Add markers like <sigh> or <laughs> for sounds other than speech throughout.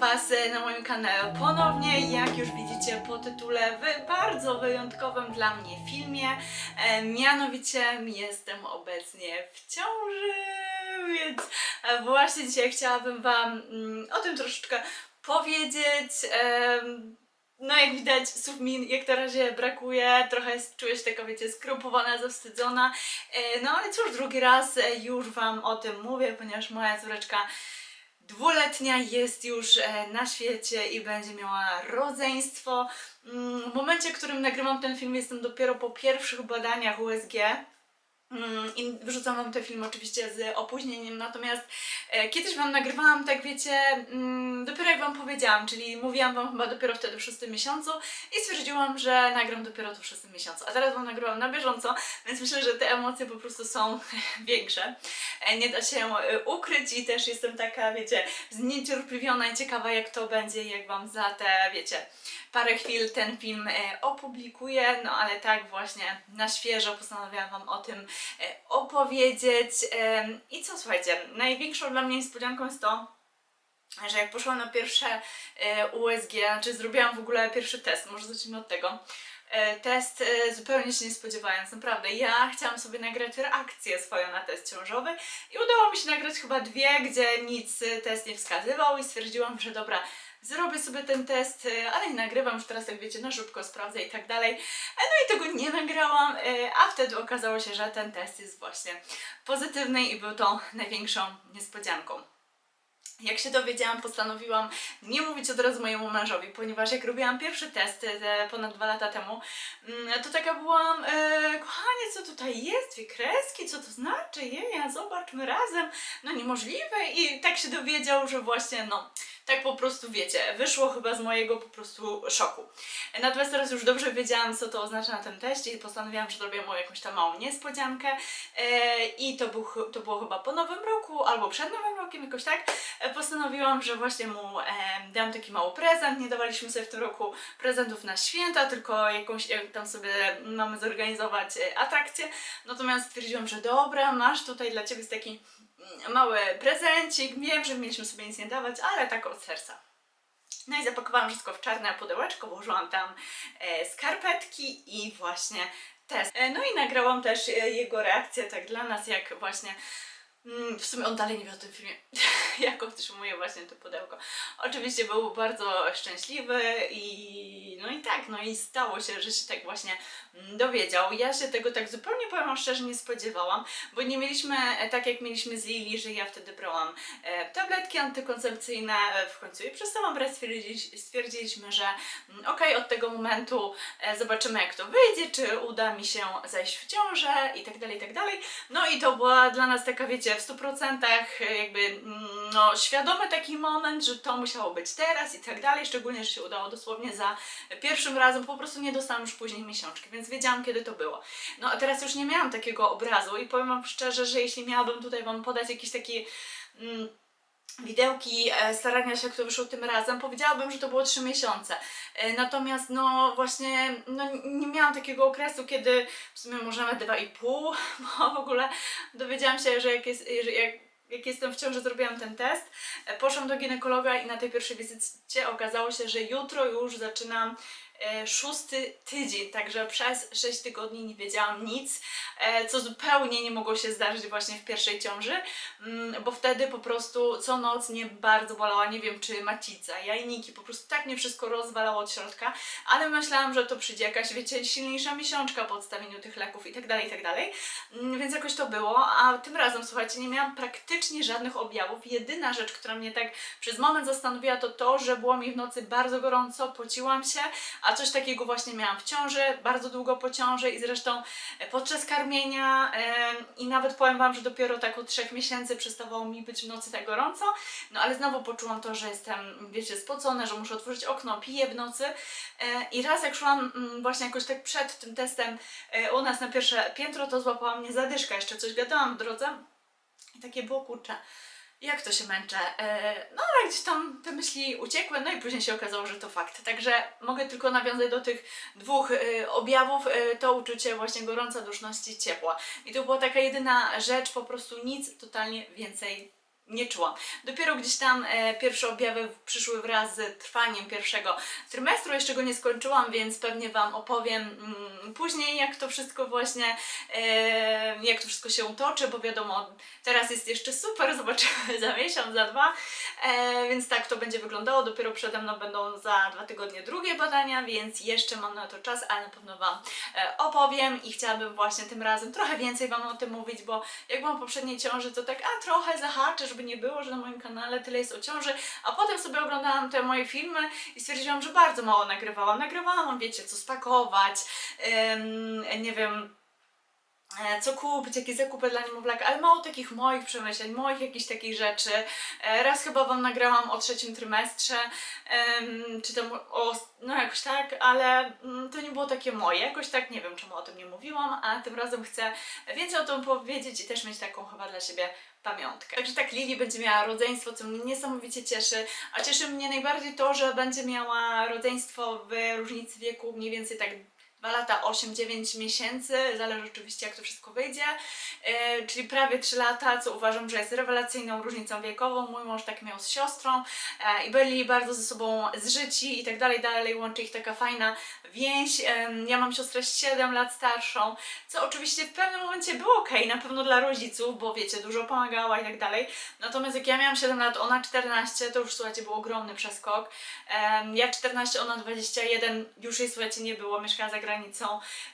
Was e, na moim kanale ponownie. Jak już widzicie po tytule w bardzo wyjątkowym dla mnie filmie, e, mianowicie jestem obecnie w ciąży, więc e, właśnie dzisiaj chciałabym Wam mm, o tym troszeczkę powiedzieć. No jak widać, słów mi jak na razie brakuje, trochę czuję się taka, wiecie, skrupowana, zawstydzona. No ale cóż, drugi raz już Wam o tym mówię, ponieważ moja córeczka dwuletnia jest już e, na świecie i będzie miała rodzeństwo. Mm, W momencie, w którym nagrywam ten film, jestem dopiero po pierwszych badaniach USG. Mm, I wyrzucam wam te filmy oczywiście z opóźnieniem, natomiast e, kiedyś wam nagrywałam, tak wiecie, mm, dopiero jak wam powiedziałam, czyli mówiłam wam chyba dopiero wtedy w szóstym miesiącu i stwierdziłam, że nagram dopiero to w szóstym miesiącu. A teraz wam nagrywam na bieżąco, więc myślę, że te emocje po prostu są <laughs> większe. E, Nie da się e, ukryć i też jestem taka, wiecie, zniecierpliwiona i ciekawa jak to będzie, jak wam za te, wiecie, parę chwil ten film opublikuję, no ale tak właśnie na świeżo postanowiłam Wam o tym opowiedzieć. Em, I co słuchajcie, największą dla mnie niespodzianką jest to, że jak poszłam na pierwsze e, USG, czy zrobiłam w ogóle pierwszy test, może zacznijmy od tego. E, Test e, zupełnie się nie spodziewając, naprawdę. Ja chciałam sobie nagrać reakcję swoją na test ciążowy i udało mi się nagrać chyba dwie, gdzie nic e, test nie wskazywał i stwierdziłam, że dobra, zrobię sobie ten test, e, ale nie nagrywam już teraz, jak wiecie, na szybko sprawdzę i tak dalej. E, No i tego nie nagrałam, e, a wtedy okazało się, że ten test jest właśnie pozytywny i był to największą niespodzianką. Jak się dowiedziałam, postanowiłam nie mówić od razu mojemu mężowi, ponieważ jak robiłam pierwszy test ponad dwa lata temu, mm, to taka byłam, e, kochanie, co tutaj jest, dwie kreski, co to znaczy, jeja, zobaczmy razem, no niemożliwe. I tak się dowiedział, że właśnie, no, tak po prostu, wiecie, wyszło chyba z mojego po prostu szoku. Natomiast teraz już dobrze wiedziałam, co to oznacza na tym teście i postanowiłam, że zrobię mu jakąś tam małą niespodziankę e, i to, był, to było chyba po nowym roku albo przed nowym rokiem, jakoś tak. E, postanowiłam, że właśnie mu e, dam taki mały prezent. Nie dawaliśmy sobie w tym roku prezentów na święta, tylko jakąś tam sobie mamy zorganizować atrakcję. Natomiast stwierdziłam, że dobra, masz tutaj dla Ciebie jest taki mały prezencik. Wiem, że mieliśmy sobie nic nie dawać, ale tak od serca. No i zapakowałam wszystko w czarne pudełeczko, włożyłam tam e, skarpetki i właśnie test. E, no i nagrałam też e, jego reakcję tak dla nas, jak właśnie mm, w sumie on dalej nie wie o tym filmie, <laughs> jak otrzymuje właśnie to pudełko. Oczywiście był bardzo szczęśliwy i no i tak, no i stało się, że się tak właśnie mm, dowiedział. Ja się tego tak zupełnie, powiem szczerze, nie spodziewałam, bo nie mieliśmy, e, tak jak mieliśmy z Lili, że ja wtedy brałam e, tabletki antykoncepcyjne, e, w końcu je przestałam brać, stwierdzili, stwierdziliśmy, że mm, okej, od tego momentu zobaczymy jak to wyjdzie, czy uda mi się zajść w ciążę i tak dalej, i tak dalej. No i to była dla nas taka, wiecie, w 100% e, jakby mm, no, świadomy taki moment, że to musiało być teraz i tak dalej, szczególnie, że się udało dosłownie za pierwszym razem, po prostu nie dostałam już później miesiączki, więc wiedziałam kiedy to było. No a teraz już nie miałam takiego obrazu i powiem Wam szczerze, że jeśli miałabym tutaj Wam podać jakiś taki mm, widełki e, starania się, które wyszło tym razem, powiedziałabym, że to było 3 miesiące. E, natomiast no właśnie no, nie miałam takiego okresu, kiedy w sumie możemy 2,5, <laughs> bo w ogóle dowiedziałam się, że jak, jest, że jak, jak jestem w ciąży, zrobiłam ten test. E, Poszłam do ginekologa i na tej pierwszej wizycie okazało się, że jutro już zaczynam szósty tydzień, także przez 6 tygodni nie wiedziałam nic, e, co zupełnie nie mogło się zdarzyć właśnie w pierwszej ciąży, mm, bo wtedy po prostu co noc mnie bardzo bolała, nie wiem czy macica, jajniki, po prostu tak mnie wszystko rozwalało od środka, ale myślałam, że to przyjdzie jakaś, wiecie, silniejsza miesiączka po odstawieniu tych leków i tak dalej, i tak dalej, Mm, więc jakoś to było, a tym razem, słuchajcie, nie miałam praktycznie żadnych objawów, jedyna rzecz, która mnie tak przez moment zastanowiła, to to, że było mi w nocy bardzo gorąco, pociłam się, a coś takiego właśnie miałam w ciąży, bardzo długo po ciąży i zresztą e, podczas karmienia i nawet powiem Wam, że dopiero tak od trzech miesięcy przestawało mi być w nocy tak gorąco, no ale znowu poczułam to, że jestem, wiecie, spocona, że muszę otworzyć okno, piję w nocy. E, i raz jak szłam mm, właśnie jakoś tak przed tym testem e, u nas na pierwsze piętro, to złapała mnie zadyszka, jeszcze coś gadałam w drodze. I takie było kurcze jak to się męczę. E, No ale gdzieś tam te myśli uciekły, no i później się okazało, że to fakt. Także mogę tylko nawiązać do tych dwóch e, objawów, e, to uczucie właśnie gorąca duszności, ciepła. I to była taka jedyna rzecz, po prostu nic totalnie więcej nie czułam. Dopiero gdzieś tam e, pierwsze objawy przyszły wraz z trwaniem pierwszego trymestru. Jeszcze go nie skończyłam, więc pewnie Wam opowiem mm, później, jak to wszystko właśnie, e, jak to wszystko się toczy, bo wiadomo, teraz jest jeszcze super, <laughs> zobaczymy za miesiąc, za dwa, e, więc tak to będzie wyglądało. Dopiero przede mną będą za dwa tygodnie drugie badania, więc jeszcze mam na to czas, ale na pewno Wam e, opowiem i chciałabym właśnie tym razem trochę więcej Wam o tym mówić, bo jak w poprzedniej ciąży, to tak, a trochę zahaczę, żeby nie było, że na moim kanale tyle jest o ciąży, a potem sobie oglądałam te moje filmy i stwierdziłam, że bardzo mało nagrywałam. Nagrywałam, wiecie, co spakować, nie wiem, e, co kupić, jakie zakupy dla niemowlaka, ale mało takich moich przemyśleń, moich jakichś takich rzeczy. E, Raz chyba Wam nagrałam o trzecim trymestrze, czy tam o, no jakoś tak, ale mm, to nie było takie moje, jakoś tak nie wiem czemu o tym nie mówiłam, a tym razem chcę więcej o tym powiedzieć i też mieć taką chyba dla siebie pamiątkę. Także tak, Lili będzie miała rodzeństwo, co mnie niesamowicie cieszy, a cieszy mnie najbardziej to, że będzie miała rodzeństwo w różnicy wieku mniej więcej tak 2 lata 8-9 miesięcy, zależy oczywiście jak to wszystko wyjdzie, e, czyli prawie 3 lata, co uważam, że jest rewelacyjną różnicą wiekową. Mój mąż tak miał z siostrą e, i byli bardzo ze sobą zżyci i tak dalej, dalej łączy ich taka fajna więź. Em, ja mam siostrę 7 lat starszą, co oczywiście w pewnym momencie było ok, na pewno dla rodziców, bo wiecie, dużo pomagała i tak dalej. Natomiast jak ja miałam 7 lat, ona 14, to już słuchajcie, był ogromny przeskok. Em, ja 14, ona 21, już jej słuchajcie nie było, mieszkała za granicą.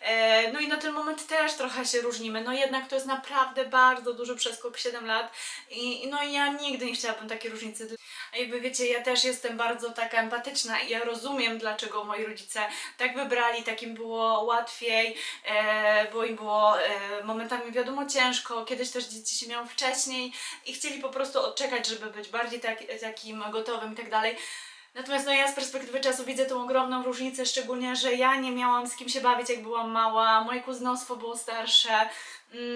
E, no i na ten moment też trochę się różnimy. No jednak to jest naprawdę bardzo duży przeskok 7 lat i no ja nigdy nie chciałabym takiej różnicy. A jakby wiecie, ja też jestem bardzo taka empatyczna i ja rozumiem, dlaczego moi rodzice tak wybrali, takim było łatwiej, e, bo im było e, momentami wiadomo ciężko, kiedyś też dzieci się miało wcześniej i chcieli po prostu odczekać, żeby być bardziej tak, takim gotowym i tak dalej. Natomiast no ja z perspektywy czasu widzę tą ogromną różnicę, szczególnie, że ja nie miałam z kim się bawić, jak byłam mała, moje kuzynostwo było starsze,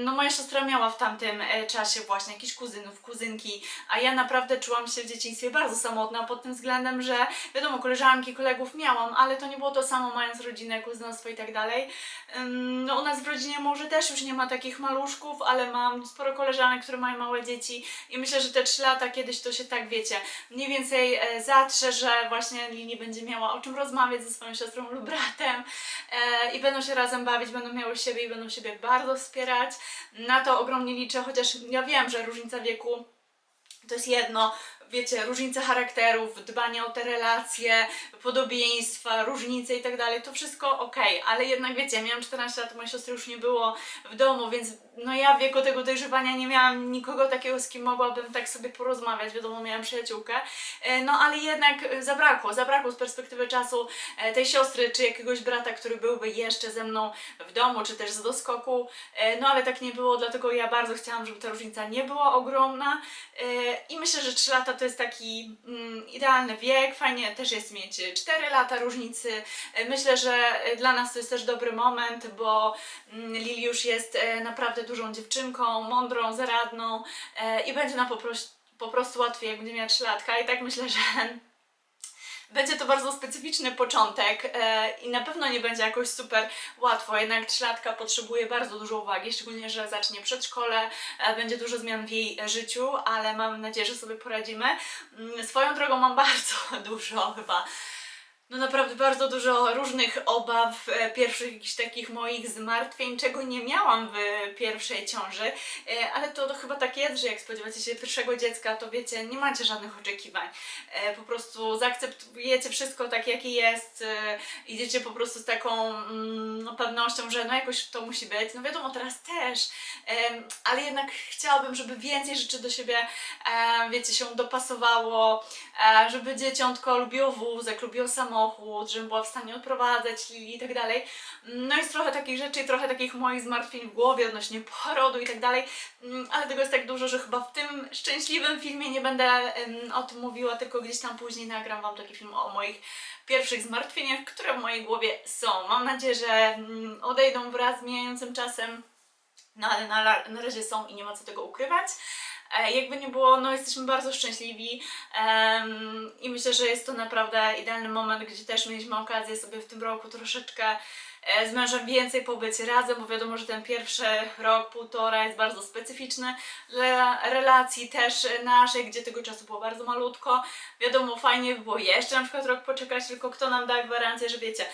no moja siostra miała w tamtym e, czasie właśnie jakichś kuzynów, kuzynki, a ja naprawdę czułam się w dzieciństwie bardzo samotna pod tym względem, że wiadomo, koleżanki, kolegów miałam, ale to nie było to samo mając rodzinę, kuzynostwo i tak dalej. No u nas w rodzinie może też już nie ma takich maluszków, ale mam sporo koleżanek, które mają małe dzieci i myślę, że te trzy lata kiedyś to się tak wiecie, mniej więcej e, zatrze, że właśnie Lili będzie miała o czym rozmawiać ze swoją siostrą lub bratem e, i będą się razem bawić, będą miały siebie i będą siebie bardzo wspierać. Na to ogromnie liczę, chociaż ja wiem, że różnica wieku to jest jedno, wiecie, różnice charakterów, dbanie o te relacje, podobieństwa, różnice i tak dalej, to wszystko okej, ale jednak wiecie, ja miałam 14 lat, mojej siostry już nie było w domu, więc no ja w wieku tego dojrzewania nie miałam nikogo takiego, z kim mogłabym tak sobie porozmawiać, wiadomo, miałam przyjaciółkę, E, no ale jednak zabrakło, zabrakło z perspektywy czasu e, tej siostry, czy jakiegoś brata, który byłby jeszcze ze mną w domu, czy też z doskoku, E, no ale tak nie było, dlatego ja bardzo chciałam, żeby ta różnica nie była ogromna. I myślę, że 3 lata to jest taki mm, idealny wiek, fajnie też jest mieć 4 lata różnicy, E, myślę, że e, dla nas to jest też dobry moment, bo mm, Lili już jest e, naprawdę dużą dziewczynką, mądrą, zaradną e, i będzie nam po, po prostu łatwiej, jak będzie miała 3 latka. I tak myślę, że będzie to bardzo specyficzny początek e, i na pewno nie będzie jakoś super łatwo, jednak trzylatka potrzebuje bardzo dużo uwagi, szczególnie, że zacznie przedszkole, e, będzie dużo zmian w jej życiu, ale mam nadzieję, że sobie poradzimy. Mm, Swoją drogą mam <laughs> bardzo dużo chyba no naprawdę bardzo dużo różnych obaw, e, pierwszych jakichś takich moich zmartwień, czego nie miałam w pierwszej ciąży, e, ale to, to chyba tak jest, że jak spodziewacie się pierwszego dziecka, to wiecie, nie macie żadnych oczekiwań. E, Po prostu zaakceptujecie wszystko tak, jakie jest, idziecie po prostu z taką mm, no, pewnością, że no jakoś to musi być. No wiadomo, teraz też, ale jednak chciałabym, żeby więcej rzeczy do siebie, wiecie, się dopasowało, żeby dzieciątko lubiło wózek, lubiło samochód, żebym była w stanie odprowadzać Lili i tak dalej. No jest trochę takich rzeczy trochę takich moich zmartwień w głowie odnośnie porodu i tak dalej, Mm, ale tego jest tak dużo, że chyba w tym szczęśliwym filmie nie będę o tym mówiła, tylko gdzieś tam później nagram Wam taki film o moich pierwszych zmartwieniach, które w mojej głowie są. Mam nadzieję, że mm, odejdą wraz z mijającym czasem. No ale na, na razie są i nie ma co tego ukrywać. E, jakby nie było, no jesteśmy bardzo szczęśliwi em, i myślę, że jest to naprawdę idealny moment, gdzie też mieliśmy okazję sobie w tym roku troszeczkę e, z mężem więcej pobyć razem, bo wiadomo, że ten pierwszy rok, półtora jest bardzo specyficzny dla relacji też naszej, gdzie tego czasu było bardzo malutko. Wiadomo, fajnie by było jeszcze na przykład rok poczekać, tylko kto nam da gwarancję, że wiecie,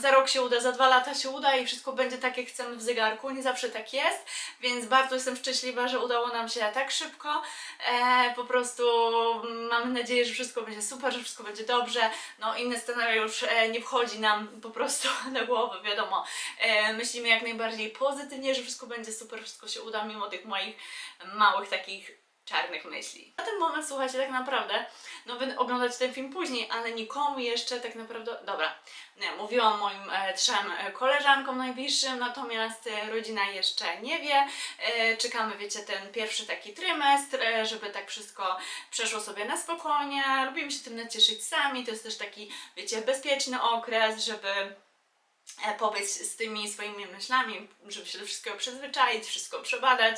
za rok się uda, za dwa lata się uda i wszystko będzie tak, jak chcemy w zegarku. Nie zawsze tak jest, więc bardzo jestem szczęśliwa, że udało nam się tak szybko. E, po prostu mm, mamy nadzieję, że wszystko będzie super, że wszystko będzie dobrze. No inny scenariusz e, nie wchodzi nam po prostu <laughs> na głowę, wiadomo. E, myślimy jak najbardziej pozytywnie, że wszystko będzie super, wszystko się uda mimo tych moich małych takich czarnych myśli. Na ten moment, słuchajcie, tak naprawdę, no wy oglądacie ten film później, ale nikomu jeszcze tak naprawdę, dobra, nie, mówiłam moim e, trzem e, koleżankom najbliższym, natomiast e, rodzina jeszcze nie wie. E, czekamy, wiecie, ten pierwszy taki trymestr, e, żeby tak wszystko przeszło sobie na spokojnie. Lubimy się tym nacieszyć sami, to jest też taki, wiecie, bezpieczny okres, żeby pobyć z tymi swoimi myślami, żeby się do wszystkiego przyzwyczaić, wszystko przebadać.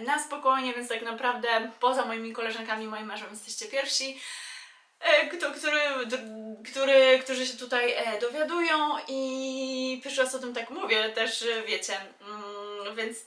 Na spokojnie, więc tak naprawdę poza moimi koleżankami, moim mężem jesteście pierwsi, e, kto, który, który, którzy się tutaj e, dowiadują i pierwszy raz o tym tak mówię, też e, wiecie, mm, więc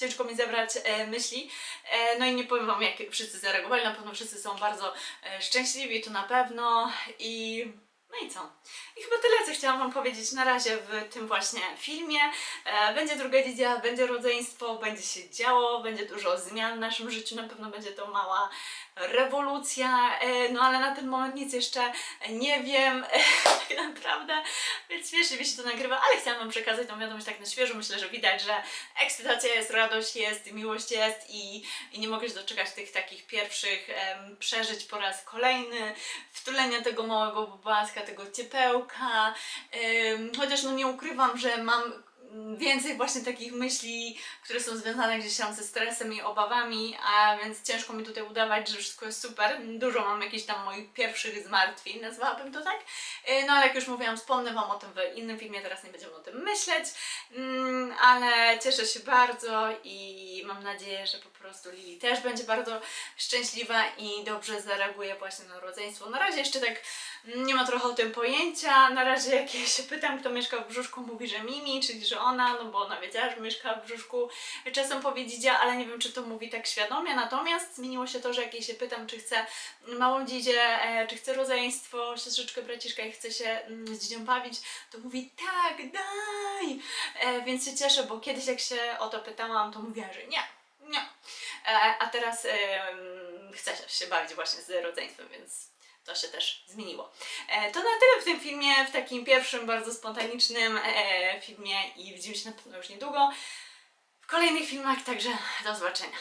ciężko mi zebrać e, myśli. E, no i nie powiem Wam, jak wszyscy zareagowali, na pewno wszyscy są bardzo e, szczęśliwi, to na pewno. I no i co? I chyba tyle, co chciałam Wam powiedzieć na razie w tym właśnie filmie. E, będzie druga dziedzica, będzie rodzeństwo, będzie się działo, będzie dużo zmian w naszym życiu, na pewno będzie to mała rewolucja, e, no ale na ten moment nic jeszcze nie wiem <laughs> tak naprawdę, więc śmiesznie mi się to nagrywa, ale chciałam Wam przekazać tą wiadomość tak na świeżo. Myślę, że widać, że ekscytacja jest, radość jest, miłość jest i, i nie mogę się doczekać tych takich pierwszych em, przeżyć po raz kolejny, wtulenia tego małego tego ciepełka, chociaż no nie ukrywam, że mam więcej właśnie takich myśli, które są związane gdzieś tam ze stresem i obawami, a więc ciężko mi tutaj udawać, że wszystko jest super. Dużo mam jakichś tam moich pierwszych zmartwień, nazwałabym to tak. E, No ale jak już mówiłam, wspomnę Wam o tym w innym filmie, teraz nie będziemy o tym myśleć, Mm, ale cieszę się bardzo i mam nadzieję, że po prostu Lili też będzie bardzo szczęśliwa i dobrze zareaguje właśnie na rodzeństwo. Na razie jeszcze tak mm, nie ma trochę o tym pojęcia, na razie jak ja się pytam, kto mieszka w brzuszku, mówi, że Mimi, czyli że ona, no bo ona wiedziała, że mieszka w brzuszku, czasem powie Dzidzia, ale nie wiem, czy to mówi tak świadomie, natomiast zmieniło się to, że jak jej się pytam, czy chce małą Dzidzię, e, czy chce rodzeństwo, siostrzyczkę, braciszka i chce się mm, z Dzidzią bawić, to mówi tak, daj! E, więc się cieszę, bo kiedyś jak się o to pytałam, to mówiła, że nie, nie. E, a teraz chce się- bawić właśnie z rodzeństwem, więc to się też zmieniło. E, to na tyle w tym filmie, w takim pierwszym, bardzo spontanicznym e, filmie i widzimy się na pewno już niedługo w kolejnych filmach, także do zobaczenia.